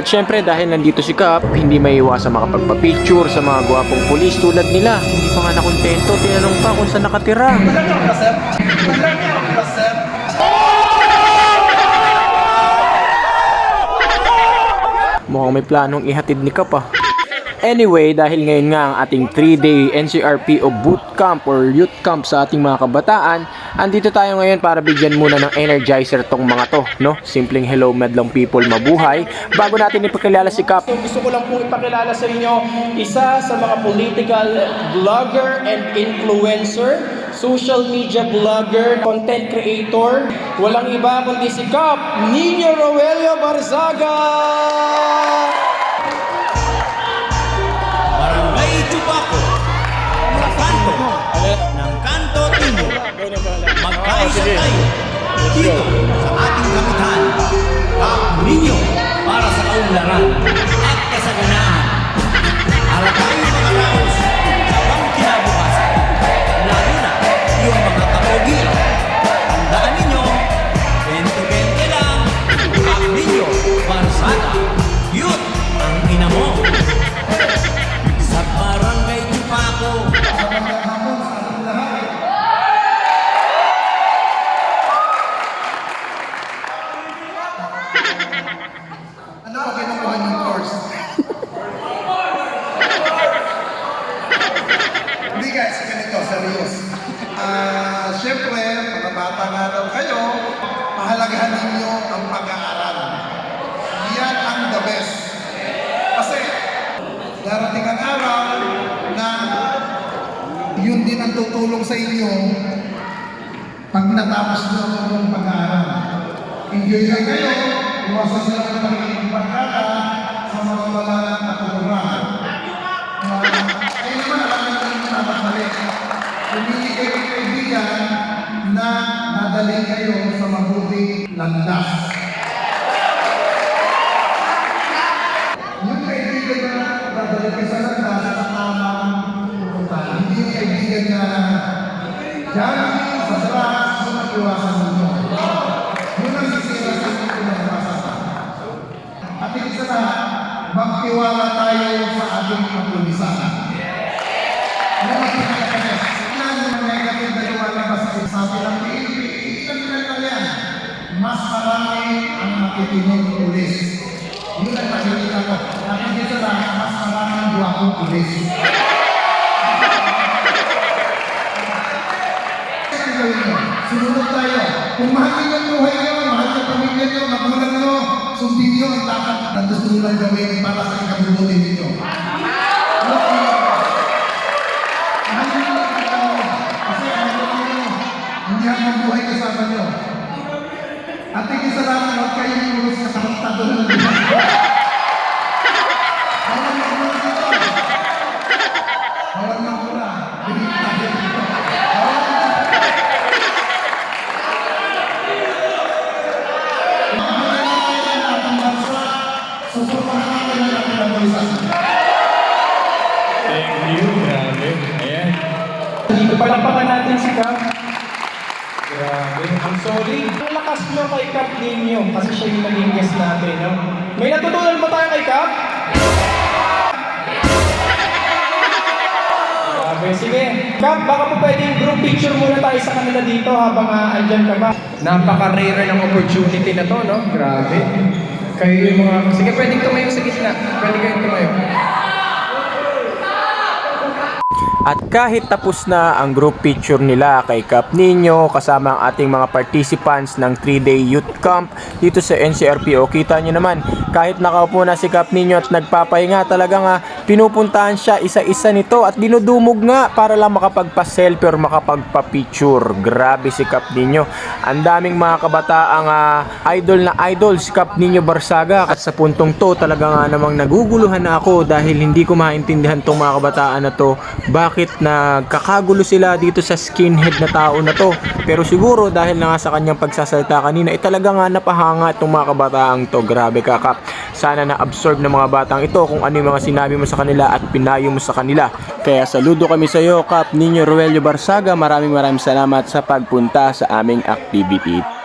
At syempre dahil nandito si Kap, hindi may iwasan makapagpa-picture sa mga gwapong pulis tulad nila. Hindi pa nga nakontento, tinanong pa kung saan nakatira. Mukhang may planong ihatid ni Kap ah. Anyway, dahil ngayon nga ang ating 3-day NCRPO bootcamp or youth camp sa ating mga kabataan, andito tayo ngayon para bigyan muna ng energizer tong mga to, no? Simpleng hello medlong people mabuhay. Bago natin ipakilala si Kap, So gusto ko lang pong ipakilala sa inyo isa sa mga political blogger and influencer, social media blogger, content creator. Walang iba kundi si Kap Nino Roelio Barzaga! Bata nga daw kayo, pahalagahan ninyo ang pag-aaral. Yan ang the best. Kasi, darating ang araw na yun din ang tutulong sa inyo pag natapos nyo ang pag-aaral. Enjoy lang kayo, iwasan sila ng pagiging pagkaka sa mga wala ng katuluran. Uh, kayo naman, alam naman yung dapat mali. Pumili kayo ng kaibigan na nadali kayo sa mabuting landas. Yung kaibigan na dadali kayo sa landas sa tamang pupuntahan. Hindi yung kaibigan na jogging sa yun ang iwasan ninyo. Yun ang sisira sa inyong pinagpasasan. At higit sa lahat, magtiwala tayo sa ating kapulisan. Ano ang pinakakanes? Tingnan mo ang negative na lumalabas sa sabi ng PNP, ilan lang lang yan. Mas marami ang makikinig pulis. Yun ang nakikita ko. Sa lahat, mas marami ang buwakong pulis. Sumunod tayo. Kung mahal niyo ang buhay niyo, mahal niyo ang pamilya niyo, magulang niyo, sundin niyo ang dapat na gusto niyo lang gawin para sa ikabubuti ninyo. Mahal niyo ang buhay kasama niyo. At tingin sa lahat, huwag kayong iulog sa tarantado ng buhay. Bawal na mura dito. Bawal na mura. Bigit tayo dito. Bawal na Thank you, grabe. Ayan. Dito palakpakan natin si Kap. Grabe, I'm sorry. Ang lakas mo kay Kap ninyo kasi siya yung naging guest natin. No? May natutunan ba tayo kay Kap? Grabe, sige. Kap, baka po pwedeng group picture muna tayo sa kanila dito habang uh, andyan ka ba? Napaka-rare ng opportunity na to, no? Grabe. Kayo yung mga... Sige, pwedeng tumayo sa gitna. Pwede kayong tumayo. At kahit tapos na ang group picture nila kay Kap Nino kasama ang ating mga participants ng 3-day youth camp dito sa NCRPO, kita nyo naman kahit nakaupo na si Kap Nino at nagpapahinga talaga nga pinupuntahan siya isa-isa nito at dinudumog nga para lang makapagpa-selfie or makapagpa-picture. Grabe si Kap Nino. Ang daming mga kabataang ah, idol na idol si Kap Nino Barsaga at sa puntong to talaga nga namang naguguluhan na ako dahil hindi ko maintindihan tong mga kabataan na to bakit nagkakagulo sila dito sa skinhead na tao na to. Pero siguro dahil na nga sa kanyang pagsasalita kanina eh talaga nga napahanga itong mga kabataang to. Grabe ka Kap. Sana na-absorb ng mga batang ito kung ano yung mga sinabi mo sa kanila at pinayo mo sa kanila. Kaya saludo kami sa iyo Kap Ninyo Roelio Barsaga. Maraming maraming salamat sa pagpunta sa aming activity